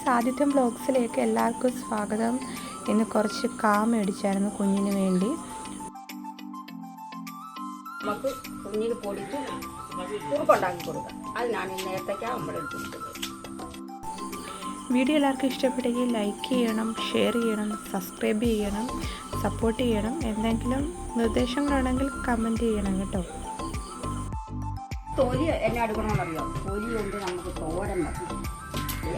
Guys ആദ്യത്തെ ബ്ലോഗ്സിലേക്ക് എല്ലാവർക്കും സ്വാഗതം. ഇന്ന് കുറച്ച് കാ മേടിച്ചായിരുന്നു കുഞ്ഞിന് വേണ്ടി. നമുക്ക് കുഞ്ഞിന് പൊടിച്ച് കുറുക്കുണ്ടാക്കി കൊടുക്കാം. അതിനാണ് നേരത്തേക്ക് നമ്മൾ എടുത്തിരിക്കുന്നത് വീഡിയോ എല്ലാവർക്കും ഇഷ്ടപ്പെട്ടെങ്കിൽ ലൈക്ക് ചെയ്യണം ഷെയർ ചെയ്യണം സബ്സ്ക്രൈബ് ചെയ്യണം സപ്പോർട്ട് ചെയ്യണം. എന്തെങ്കിലും നിർദ്ദേശങ്ങളാണെങ്കിൽ കമന്റ് ചെയ്യണം കേട്ടോ. തൊലി എന്നെ എടുക്കണമെന്നറിയാം തൊലി കൊണ്ട് നമുക്ക് തോരൻ വെക്കണം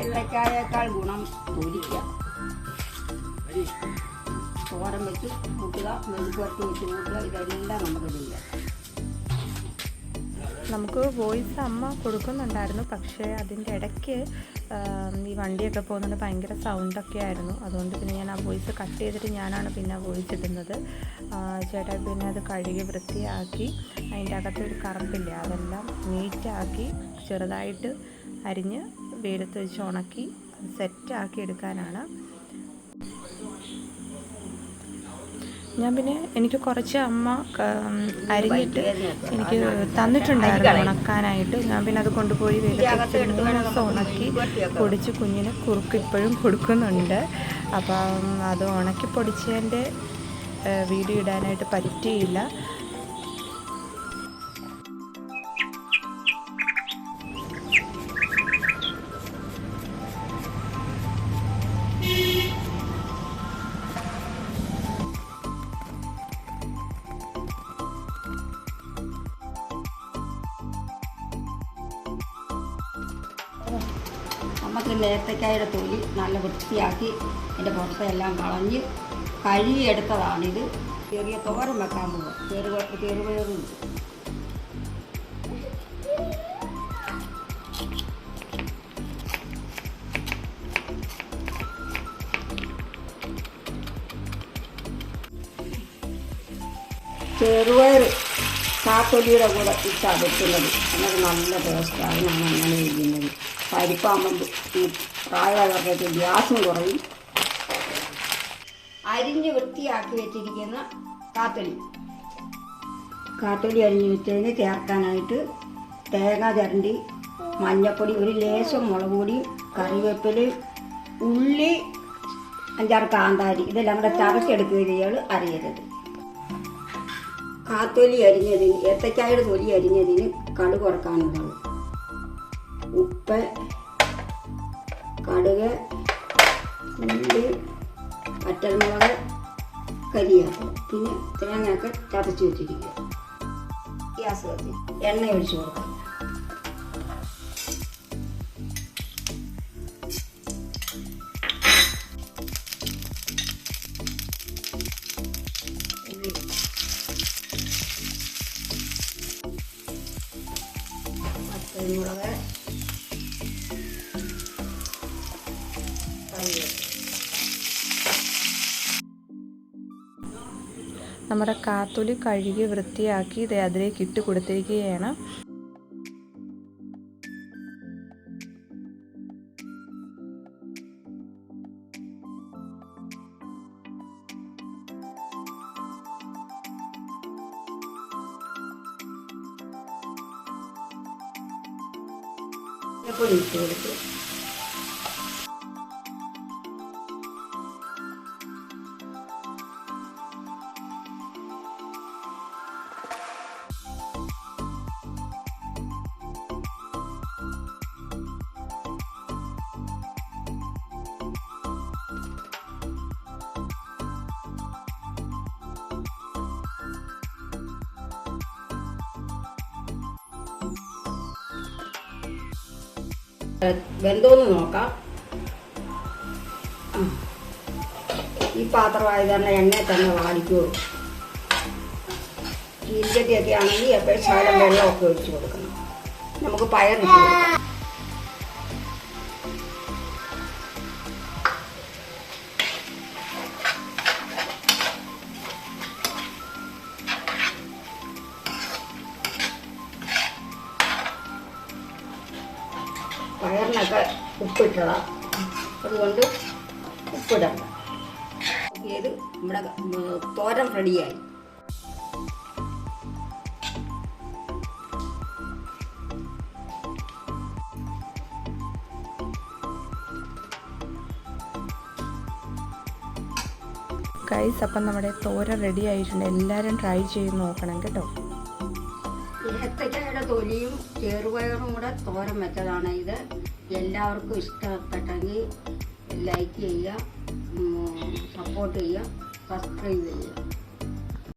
ഏത്തക്കായേക്കാൾ ഗുണം തൊലിക്ക തോരൻ വെച്ച് കൂട്ടുക മെഴുകുവരട്ടി വെച്ച് കൂട്ടുക ഇതെല്ലാം നമുക്ക് ചെയ്യാം നമുക്ക് വോയിസ് അമ്മ കൊടുക്കുന്നുണ്ടായിരുന്നു പക്ഷേ അതിന്റെ ഇടയ്ക്ക് ഈ വണ്ടിയൊക്കെ പോകുന്നുണ്ട് ഭയങ്കര സൗണ്ടൊക്കെ ആയിരുന്നു. അതുകൊണ്ട് പിന്നെ ഞാൻ ആ വോയിസ് കട്ട് ചെയ്തിട്ട് ഞാനാണ് പിന്നെ വോയിസ് ഇടുന്നത്. ചേട്ടാ പിന്നെ അത് കഴുകി വൃത്തിയാക്കി അതിന്റെ അകത്തൊരു കറുപ്പില്ലേ അതെല്ലാം നീറ്റാക്കി ചെറുതായിട്ട് അരിഞ്ഞ് വെയിലത്ത് വെച്ച് ഉണക്കി സെറ്റാക്കി എടുക്കാനാണ്. ഞാൻ പിന്നെ എനിക്ക് കുറച്ച് അമ്മ അരിഞ്ഞിട്ട് എനിക്ക് തന്നിട്ടുണ്ടായിരുന്നു ഉണക്കാനായിട്ട്. ഞാൻ പിന്നെ അത് കൊണ്ടുപോയി വെയിലത്ത് മൂന്ന് ദിവസം ഉണക്കി പൊടിച്ച് കുഞ്ഞിന് കുറുക്ക് ഇപ്പോഴും കൊടുക്കുന്നുണ്ട്. അപ്പം അത് ഉണക്കി പൊടിച്ചതിന്റെ വീഡിയോ ഇടാനായിട്ട് പറ്റിയില്ല. നമുക്ക് നേരത്തേക്കായുടെ തൊലി നല്ല വൃത്തിയാക്കി അതിന്റെ പുറത്തെല്ലാം കളഞ്ഞ് കഴുകിയെടുത്തതാണിത്. ചെറിയ തോരൻ വെക്കാൻ പോകും ചെറുപ ചെറുപയറും ചെറുപയർ കാത്തൊലിയുടെ കൂടെ ഇട്ടാണ് വെക്കുന്നത്. അങ്ങനെ നല്ല ടേസ്റ്റാണ് ഞാൻ അങ്ങനെ ചെയ്യുന്നത് പരിപ്പാകുമ്പോൾ ഈ പ്രായമുള്ളവർക്ക് ഗ്യാസും കുറയും. അരിഞ്ഞ് വൃത്തിയാക്കി വെച്ചിരിക്കുന്ന കാത്തൊലി കാത്തൊലി അരിഞ്ഞ് വെച്ചതിന് ചേർക്കാനായിട്ട് തേങ്ങ ചരണ്ടി മഞ്ഞപ്പൊടി ഒരു ലേശം മുളക് പൊടി കറിവേപ്പില ഉള്ളി അഞ്ചാറ് കാന്താരി. ഇതെല്ലാം കൂടെ ചതച്ചെടുക്കുകയാണ് അറിയരുത് കാത്തൊലി അരിഞ്ഞതിന് ഏത്തക്കായുടെ തൊലി അരിഞ്ഞതിന് കടു കുറക്കാനുള്ളത് ഉപ്പ് കടുക് ഉള്ളി പറ്റൽമുളക് കരിയാക്കും പിന്നെ തേങ്ങയൊക്കെ ചതച്ച് വെച്ചിരിക്കുക. ഗ്യാസ് കത്തി എണ്ണ ഒഴിച്ച് കൊടുക്കാം പച്ചമുളക് നമ്മുടെ കാത്തൊലി കഴുകി വൃത്തിയാക്കി ഇത് അതിലേക്ക് ഇട്ട് കൊടുത്തിരിക്കുകയാണ്. പൊടി ഇട്ട് കൊടുത്ത് വെന്തോന്ന് നോക്കാം. ഈ പാത്രമായത് തന്നെ എണ്ണ തന്നെ വാടിക്കുള്ളൂ ചീരിച്ചട്ടിയൊക്കെ ആണെങ്കിൽ എപ്പോഴും ശകലം വെള്ളമൊക്കെ ഒഴിച്ചു കൊടുക്കണം. നമുക്ക് പയറിട്ട് കൊടുക്കാം. പയറിനൊക്കെ ഉപ്പിട്ടതാണ് അതുകൊണ്ട് ഉപ്പിടണ്ട. ഇത് നമ്മുടെ തോരൻ റെഡിയായി. ഗൈസ് അപ്പം നമ്മുടെ തോര റെഡി ആയിട്ടുണ്ട്. എല്ലാവരും ട്രൈ ചെയ്ത് നോക്കണം കേട്ടോ. തൊലിയും ചെറുപയറും കൂടെ തോരൻ വെച്ചതാണ് ഇത്. എല്ലാവർക്കും ഇഷ്ടപ്പെട്ടെങ്കിൽ ലൈക്ക് ചെയ്യുക സപ്പോർട്ട് ചെയ്യുക സബ്സ്ക്രൈബ് ചെയ്യുക.